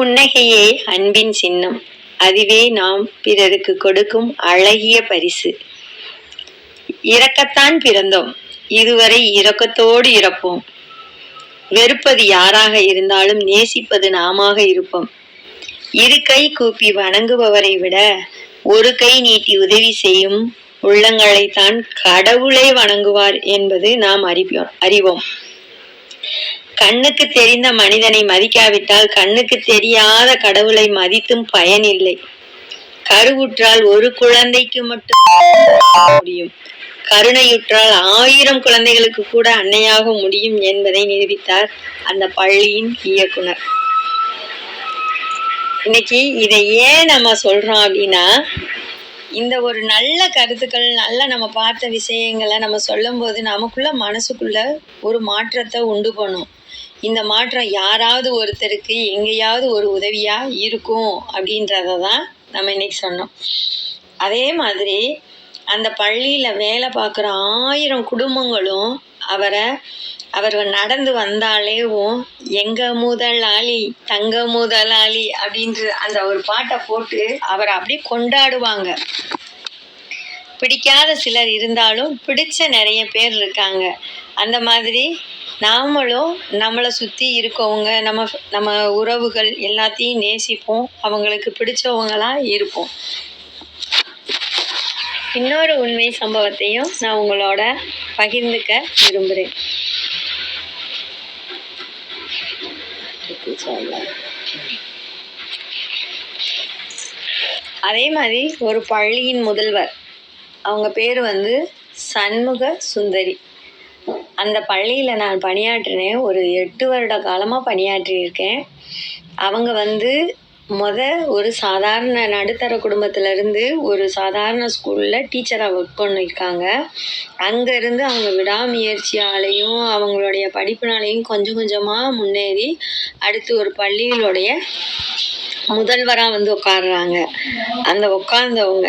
புன்னகையே அன்பின் சின்னம். அதுவே நாம் பிறருக்கு கொடுக்கும் அழகிய பரிசு. இறக்கத்தான் பிறந்தோம். இதுவரை இரக்கத்தோடு இறப்போம். வெறுப்பது யாராக இருந்தாலும் நேசிப்பது நாமாக இருப்போம். இரு கை கூப்பி வணங்குபவரை விட ஒரு கை நீட்டி உதவி செய்யும் உள்ளங்களைத்தான் கடவுளே வணங்குவார் என்பது நாம் அறிவோம் அறிவோம். கண்ணுக்கு தெரிந்த மனிதனை மதிக்காவிட்டால் கண்ணுக்கு தெரியாத கடவுளை மதித்தும் பயனில்லை கருவுற்றால் ஒரு குழந்தைக்கு மட்டும் முடியும். கருணையுற்றால் ஆயிரம் குழந்தைகளுக்கு கூட அன்னையாக முடியும் என்பதை நிரூபித்தார் அந்த பள்ளியின் இயக்குனர். இன்னைக்கு இதை ஏன் நம்ம சொல்றோம் அப்படின்னா இந்த ஒரு நல்ல கருத்துக்கள் நல்ல நம்ம பார்த்த விஷயங்களை நம்ம சொல்லும்போது நமக்குள்ள மனசுக்குள்ள ஒரு மாற்றத்தை உண்டு பண்ணும். இந்த மாற்றம் யாராவது ஒருத்தருக்கு எங்கேயாவது ஒரு உதவியாக இருக்கும் அப்படின்றத தான் நம்ம இன்றைக்கி சொன்னோம். அதே மாதிரி அந்த பள்ளியில் வேலை பார்க்குற ஆயிரம் குடும்பங்களும் அவரை அவர் நடந்து வந்தாலேவும் எங்க முதலாளி தங்க முதலாளி அப்படின்ற அந்த ஒரு பாட்டை போட்டு அவரை அப்படியே கொண்டாடுவாங்க. பிடிக்காத சிலர் இருந்தாலும் பிடிச்ச நிறைய பேர் இருக்காங்க. அந்த மாதிரி நாமளும் நம்மளை சுற்றி இருக்கவங்க நம்ம நம்ம உறவுகள் எல்லாத்தையும் நேசிப்போம். அவங்களுக்கு பிடிச்சவங்களாக இருப்போம். இன்னொரு உண்மை சம்பவத்தையும் நான் உங்களோட பகிர்ந்துக்க விரும்புகிறேன் அதே மாதிரி ஒரு பள்ளியின் முதல்வர். அவங்க பேர் வந்து சண்முக சுந்தரி. அந்த பள்ளியில் நான் பணியாற்றினேன் ஒரு எட்டு வருட காலமாக பணியாற்றியிருக்கேன். அவங்க வந்து முத ஒரு சாதாரண நடுத்தர குடும்பத்திலேருந்து ஒரு சாதாரண ஸ்கூலில் டீச்சராக ஒர்க் பண்ணியிருக்காங்க. அங்கேருந்து அவங்க விடாமுயற்சியாலையும் அவங்களுடைய படிப்பினாலையும் கொஞ்சம் கொஞ்சமாக முன்னேறி அடுத்து ஒரு பள்ளிகளுடைய முதல்வராக வந்து உட்காடுறாங்க அந்த உட்கார்ந்தவங்க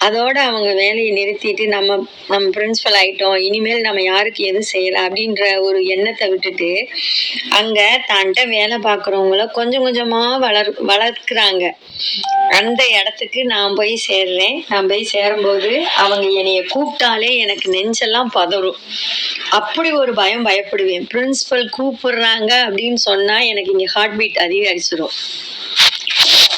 அதோட அவங்க வேலையை நிறுத்திட்டு நம்ம நம்ம பிரின்ஸிபல் ஆயிட்டோம் இனிமேல் நம்ம யாருக்கு எதுவும் செய்யலாம் அப்படின்ற ஒரு எண்ணத்தை விட்டுட்டு அங்கே தான்கிட்ட வேலை பார்க்குறவங்கள கொஞ்சம் கொஞ்சமாக வளர் வளர்க்குறாங்க. அந்த இடத்துக்கு நான் போய் சேர்றேன். நான் போய் சேரும்போது அவங்க என்னைய கூப்பிட்டாலே எனக்கு நெஞ்செல்லாம் பதறும். அப்படி ஒரு பயம் பயப்படுவேன். பிரின்ஸிபல் கூப்பிடுறாங்க அப்படின்னு சொன்னால் எனக்கு இங்கே ஹார்ட் பீட் அதிகரிச்சிடும்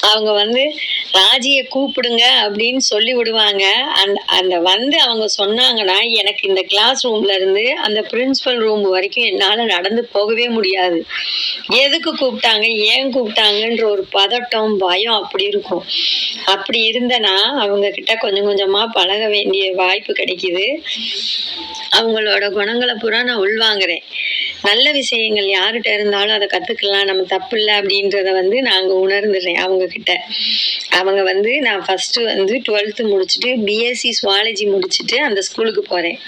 அவங்க வந்து ராஜியை கூப்பிடுங்க அப்படின்னு சொல்லி விடுவாங்க. அந்த அந்த வந்து அவங்க சொன்னாங்கன்னா எனக்கு இந்த கிளாஸ் ரூம்ல இருந்து அந்த பிரின்சிபல் ரூம் வரைக்கும் என்னால் நடந்து போகவே முடியாது. எதுக்கு கூப்பிட்டாங்க? ஏன் கூப்பிட்டாங்கன்ற ஒரு பதட்டம் பயம் அப்படி இருக்கும். அப்படி இருந்தனா அவங்க கிட்ட கொஞ்சம் கொஞ்சமா பழக வேண்டிய வாய்ப்பு கிடைக்குது. அவங்களோட குணங்களை பூரா நான் உள்வாங்குறேன். நல்ல விஷயங்கள் யார்கிட்ட இருந்தாலும் அதை கற்றுக்கலாம் நம்ம தப்பு இல்லை அப்படின்றத வந்து நாங்கள் உணர்ந்துடுறேன் அவங்க கிட்ட அவங்க வந்து நான் ஃபஸ்ட்டு வந்து டுவெல்த்து முடிச்சுட்டு பிஎஸ்சி சுவாலஜி முடிச்சுட்டு அந்த ஸ்கூலுக்கு போகிறேன்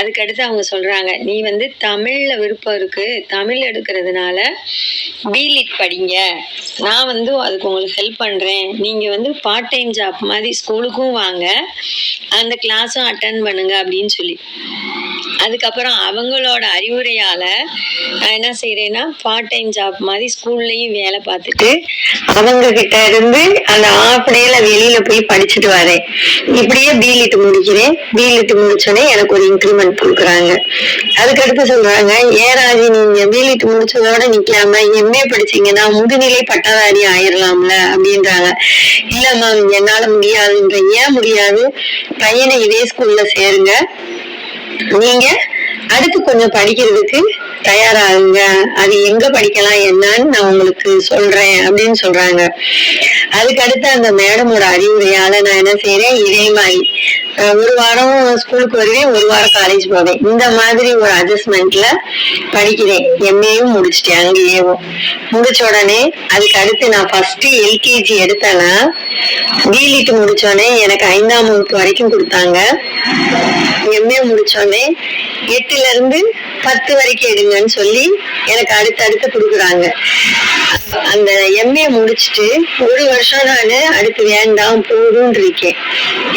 அதுக்கடுத்து அவங்க சொல்கிறாங்க நீ வந்து தமிழில் விருப்பம் இருக்குது தமிழ் எடுக்கிறதுனால பிலிட் படிங்க. நான் வந்து அதுக்கு உங்களுக்கு ஹெல்ப் பண்ணுறேன் நீங்கள் வந்து பார்ட் டைம் ஜாப் மாதிரி ஸ்கூலுக்கும் வாங்க. அந்த கிளாஸும் அட்டன் பண்ணுங்க அப்படின்னு சொல்லி. அதுக்கப்புறம் அவங்களோட அறிவுரையால் நான் என்ன செய்கிறேன்னா பார்ட் டைம் ஜாப் மாதிரி ஸ்கூல்லையும் வேலை பார்த்துட்டு அவங்கக்கிட்ட இருந்து அந்த ஆஃப் டேயில் வெளியில் போய் படிச்சுட்டு வரேன். இப்படியே பிலிட் முடிக்கிறேன். பிலிட் முடிச்சோடனே எனக்கு ஒரு இன்க்ரிமெண்ட் கொடுக்குறாங்க. அதுக்கடுத்து சொல்கிறாங்க ஏன் ராஜி நீங்க பிலிட் முடிச்சதோட நிக்காம எம்ஏ படிச்சீங்கன்னா முதுநிலை பட்டதாரி ஆயிடலாம்ல அப்படின்றாங்க. இல்லைம்மா மேம் என்னால் முடியாதுன்ற ஏன் முடியாது? பையனை இதே ஸ்கூலில் சேருங்க. நீங்க அடுத்து கொஞ்சம் படிக்கிறதுக்கு தயாராகுங்க. அது எங்க படிக்கலாம் என்னன்னு நான் உங்களுக்கு சொல்றேன் அப்படின்னு சொல்றாங்க. அதுக்கு அடுத்து அந்த மேடமோட அறிவுரையால நான் என்ன செய்யறேன் இதே மாதிரி ஒரு வாரம் ஸ்கூலுக்கு வருவேன் ஒரு வாரம் காலேஜ் போவேன். இந்த மாதிரி ஒரு அட்ஜஸ்ட்மெண்ட்ல படிக்கிறேன். எம்ஏயும் முடிச்சிட்டேன் அங்கேயேவும் முடிச்ச உடனே அதுக்கு அடுத்து நான் ஃபர்ஸ்ட் எல்கேஜி எடுத்தேன்னா பிலிட் முடிச்சோடனே எனக்கு ஐந்தாம் வகுப்பு வரைக்கும் கொடுத்தாங்க. எம்ஏ முடிச்சோடனே எட்டுல இருந்து பத்து வரைக்கும் எடுங்கன்னு சொல்லி எனக்கு அடுத்தடுத்து கொடுக்குறாங்க. அந்த எம்ஏ முடிச்சுட்டு ஒரு வருஷம் நான் அடுத்து வேண்டாம் போதும்னு இருக்கேன்.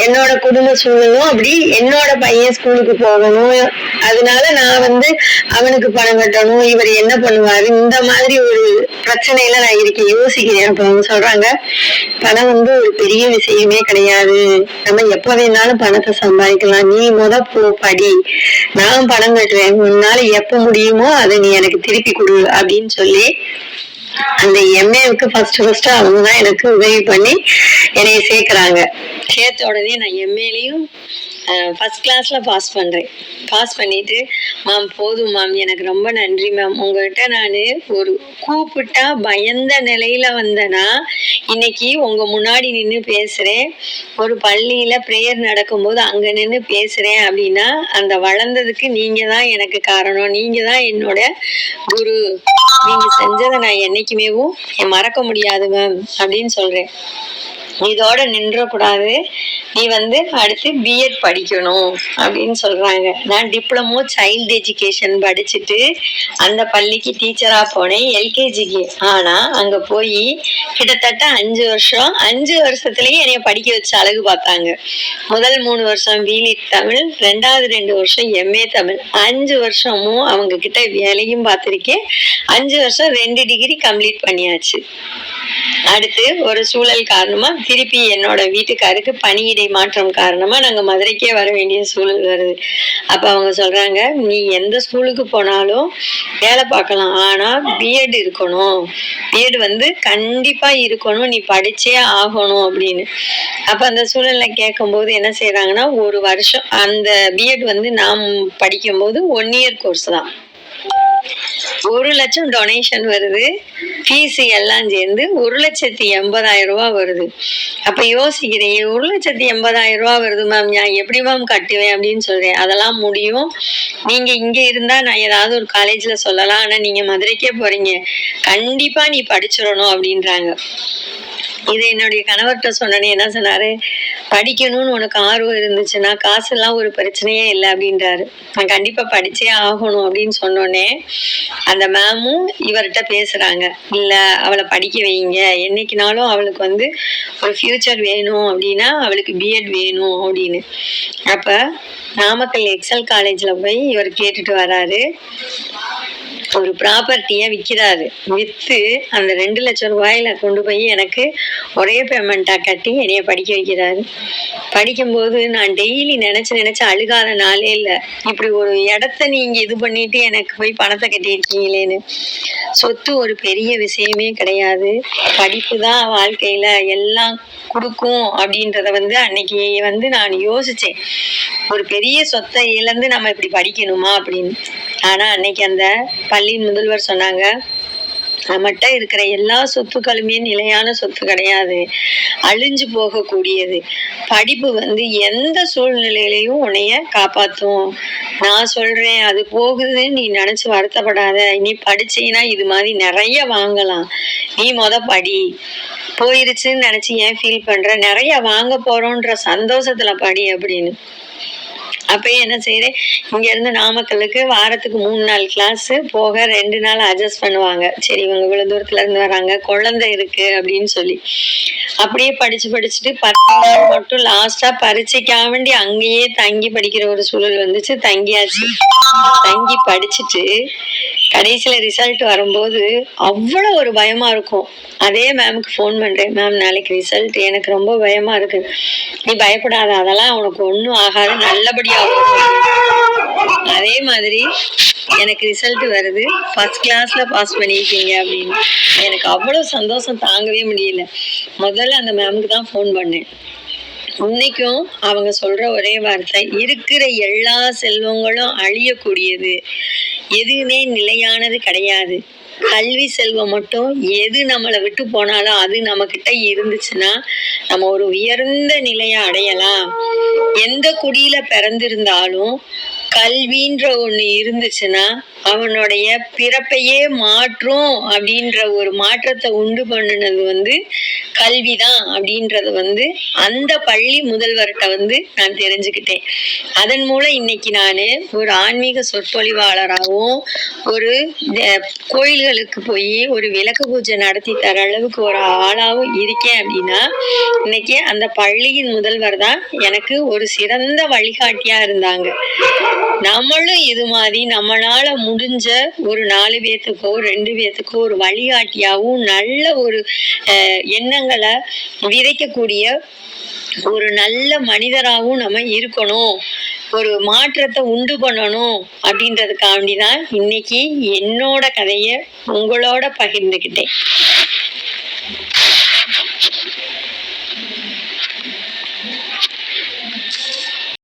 என்னோட குடும்ப சூழலும் அப்படி என்னோட பையன் ஸ்கூலுக்கு போகணும். அதனால நான் வந்து அவனுக்கு பணம் கட்டணும் இவர் என்ன பண்ணுவாரு இந்த மாதிரி ஒரு பிரச்சனையில நான் இருக்கேன் யோசிக்கிறேன். அப்ப அவங்க சொல்றாங்க பணம் வந்து ஒரு பெரிய விஷயமே கிடையாது. நம்ம எப்ப வேணாலும் பணத்தை சம்பாதிக்கலாம். நீ முத போ படி. நான் பணம் கட்டுவேன். உன்னால எப்ப முடியுமோ அதை நீ எனக்கு திருப்பி கொடு அப்படின்னு சொல்லி அந்த எம்ஏவுக்கு ஃபர்ஸ்ட் ஃபர்ஸ்ட் அவங்க தான் எனக்கு உதவி பண்ணி என்னைய சேர்க்குறாங்க. சேர்த்த உடனே நான் எம்ஏலையும் ஃபர்ஸ்ட் கிளாஸில் பாஸ் பண்ணுறேன் பாஸ் பண்ணிட்டு மேம் போதும் மேம் எனக்கு ரொம்ப நன்றி மேம் உங்கள்கிட்ட நான் ஒரு கூப்பிட்டா பயந்த நிலையில வந்தேன்னா இன்னைக்கு உங்கள் முன்னாடி நின்று பேசுகிறேன் ஒரு பள்ளியில் ப்ரேயர் நடக்கும்போது அங்கே நின்று பேசுகிறேன் அப்படின்னா அந்த வளர்ந்ததுக்கு நீங்கள் தான் எனக்கு காரணம். நீங்கள் தான் என்னோட குரு. நீங்கள் செஞ்சதை நான் என்னைக்குமேவும் மறக்க முடியாது மேம் அப்படின்னு சொல்கிறேன் இதோட நின்றக்கூடாது. நீ வந்து அடுத்து பிஎட் படிக்கணும் அப்படின்னு சொல்றாங்க. நான் டிப்ளமோ சைல்டு எஜுகேஷன் படிச்சுட்டு அந்த பள்ளிக்கு டீச்சரா போனேன் எல்கேஜிக்கு ஆனா அங்க போய் கிட்டத்தட்ட அஞ்சு வருஷம் அஞ்சு வருஷத்துலயே என்னைய படிக்க வச்சு அழகு பார்த்தாங்க. முதல் மூணு வருஷம் பிலி தமிழ் ரெண்டாவது ரெண்டு வருஷம் எம்ஏ தமிழ். அஞ்சு வருஷமும் அவங்க கிட்ட வேலையும் பார்த்துருக்கேன். அஞ்சு வருஷம் ரெண்டு டிகிரி கம்ப்ளீட் பண்ணியாச்சு. அடுத்து ஒரு சூழல் காரணமா திருப்பி என்னோட வீட்டுக்காருக்கு பணியிடை மாற்றம் காரணமா நாங்க மதுரைக்கே வர வேண்டிய சூழல் வருது. அப்ப அவங்க சொல்றாங்க நீ எந்த ஸ்கூலுக்கு போனாலும் வேலை பார்க்கலாம். ஆனா பிஎட் இருக்கணும். பிஎட் வந்து கண்டிப்பா இருக்கணும். நீ படிச்சே ஆகணும் அப்படின்னு. அப்ப அந்த சூழல்ல கேட்கும்போது என்ன செய்யறாங்கன்னா ஒரு வருஷம் அந்த பிஎட் வந்து நாம் படிக்கும்போது ஒன் இயர் கோர்ஸ் தான். ஒரு லட்சம் டொனேஷன் வருது. ஃபீஸ் எல்லாம் சேர்ந்து ஒரு லட்சத்தி எண்பதாயிரம் ரூபா வருது. அப்போ யோசிக்கிறேன் ஒரு லட்சத்தி எண்பதாயிரம் ரூபா வருது மேம் நான் எப்படி மேம் கட்டுவேன் அப்படின்னு சொல்கிறேன் அதெல்லாம் முடியும். நீங்கள் இங்கே இருந்தால் நான் ஏதாவது ஒரு காலேஜில் சொல்லலாம். ஆனால் நீங்கள் மதுரைக்கே போகிறீங்க கண்டிப்பாக நீ படிச்சிடணும் அப்படின்றாங்க. இது என்னுடைய கணவர்கிட்ட சொன்னோன்னே என்ன சொன்னாரு? படிக்கணும்னு உனக்கு ஆர்வம் இருந்துச்சுன்னா காசெல்லாம் ஒரு பிரச்சனையே இல்லை அப்படின்றாரு. நான் கண்டிப்பா படிச்சே ஆகணும் அப்படின்னு சொன்னோடனே அந்த மேமும் இவர்கிட்ட பேசுறாங்க. இல்ல அவளை படிக்க வைங்க. என்னைக்குனாலும் அவளுக்கு வந்து ஒரு ஃபியூச்சர் வேணும் அப்படின்னா அவளுக்கு பிஎட் வேணும் அப்படின்னு. அப்ப நாமக்கல் எக்ஸல் காலேஜில் போய் இவர் கேட்டுட்டு வராரு. ஒரு ப்ராப்பர்ட்டியை விற்கிறாரு விற்று அந்த ரெண்டு லட்சம் ரூபாயில கொண்டு போய் எனக்கு ஒரே பேமெண்ட்டாக கட்டி என்னைய படிக்க வைக்கிறாரு. படிக்கும்போது நான் டெய்லி நினச்சி நினச்சி அழுகாத நாளே இல்லை. இப்படி ஒரு இடத்த நீங்கள் இது பண்ணிட்டு எனக்கு போய் பணத்தை கட்டியிருக்கீங்களேன்னு. சொத்து ஒரு பெரிய விஷயமே கிடையாது. படிப்பு தான் வாழ்க்கையில் எல்லாம் கொடுக்கும் அப்படின்றத வந்து அன்னைக்கு வந்து நான் யோசித்தேன் ஒரு பெரிய சொத்தை இழந்து நம்ம இப்படி படிக்கணுமா அப்படின்னு. ஆனால் அன்னைக்கு அந்த பள்ளியின் முதல்வர் சொன்னாங்க நம்மகிட்ட இருக்கிற எல்லா சொத்துக்களுமே நிலையான சொத்து கிடையாது. அழிஞ்சு போகக்கூடியது. படிப்பு வந்து எந்த சூழ்நிலையிலையும் உன்னைய காப்பாற்றும் நான் சொல்கிறேன் அது போகுதுன்னு நீ நினச்சி வருத்தப்படாத. நீ படிச்சீங்கன்னா இது மாதிரி நிறைய வாங்கலாம். நீ மொத படி. போயிருச்சுன்னு நினச்சி ஏன் ஃபீல் பண்ணுற நிறைய வாங்க போகிறோன்ற சந்தோஷத்தில் படி அப்படின்னு. அப்பயே என்ன செய்கிறேன் இங்கேருந்து நாமக்கலுக்கு வாரத்துக்கு மூணு நாள் கிளாஸு போக ரெண்டு நாள் அட்ஜஸ்ட் பண்ணுவாங்க. சரி இவங்க இவ்வளோ தூரத்தில் இருந்து வராங்க குழந்தை இருக்குது அப்படின்னு சொல்லி. அப்படியே படித்து படிச்சுட்டு பத்து நாள் மட்டும் லாஸ்ட்டாக பரீட்சைக்காக வேண்டி அங்கேயே தங்கி படிக்கிற ஒரு சூழல் வந்துச்சு. தங்கியாச்சு. தங்கி படிச்சுட்டு கடைசியில் ரிசல்ட் வரும்போது அவ்வளோ ஒரு பயமாக இருக்கும். அதே மேமுக்கு ஃபோன் பண்ணுறேன் மேம் நாளைக்கு ரிசல்ட் எனக்கு ரொம்ப பயமாக இருக்குது நீ பயப்படாத. அதெல்லாம் உனக்கு ஒன்றும் ஆகாது. நல்லபடியாக அதே மாதிரி எனக்கு ரிசல்ட் வருது. ஃபர்ஸ்ட் கிளாஸ்ல பாஸ் பண்ணியிருக்கீங்க அப்படின்னு. எனக்கு அவ்வளோ சந்தோஷம் தாங்கவே முடியல. முதல்ல அந்த மேமுக்கு தான் ஃபோன் பண்ணேன். இன்னைக்கும் அவங்க சொல்ற ஒரே வார்த்தை இருக்கிற எல்லா செல்வங்களும் அழியக்கூடியது. எதுவுமே நிலையானது கிடையாது. கல்வி செல்வம் மட்டும் எது நம்மளை விட்டு போனாலும் அது நம்ம கிட்ட இருந்துச்சுன்னா நம்ம ஒரு உயர்ந்த நிலையை அடையலாம். எந்த குடியில பிறந்திருந்தாலும் கல்வின்ற ஒண்ணு இருந்துச்சுன்னா அவனுடைய பிறப்பையே மாற்றும் அப்படின்ற ஒரு மாற்றத்தை உண்டு பண்ணினது வந்து கல்விதான் அப்படின்றது வந்து அந்த பள்ளி முதல்வர்கிட்ட வந்து நான் தெரிஞ்சுக்கிட்டேன். அதன் மூலம் இன்னைக்கு நான் ஒரு ஆன்மீக சொற்பொழிவாளராகவும் ஒரு கோயில்களுக்கு போய் ஒரு விளக்கு பூஜை நடத்தி தர அளவுக்கு ஒரு ஆளாகவும் இருக்கேன் அப்படின்னா இன்னைக்கு அந்த பள்ளியின் முதல்வர் தான் எனக்கு ஒரு சிறந்த வழிகாட்டியா இருந்தாங்க. நம்மளும் இது மாதிரி நம்மளால முடிஞ்ச ஒரு நாலு பேர்த்துக்கோ ரெண்டு பேர்த்துக்கோ ஒரு வழிகாட்டியாகவும் நல்ல ஒரு எண்ணங்கள் எண்ணங்களை விதைக்கக்கூடிய ஒரு நல்ல மனிதராகவும் நம்ம இருக்கணும். ஒரு மாற்றத்தை உண்டு பண்ணணும் அப்படின்றதுக்காண்டி தான் இன்னைக்கு என்னோட கதையை உங்களோட பகிர்ந்துக்கிட்டேன்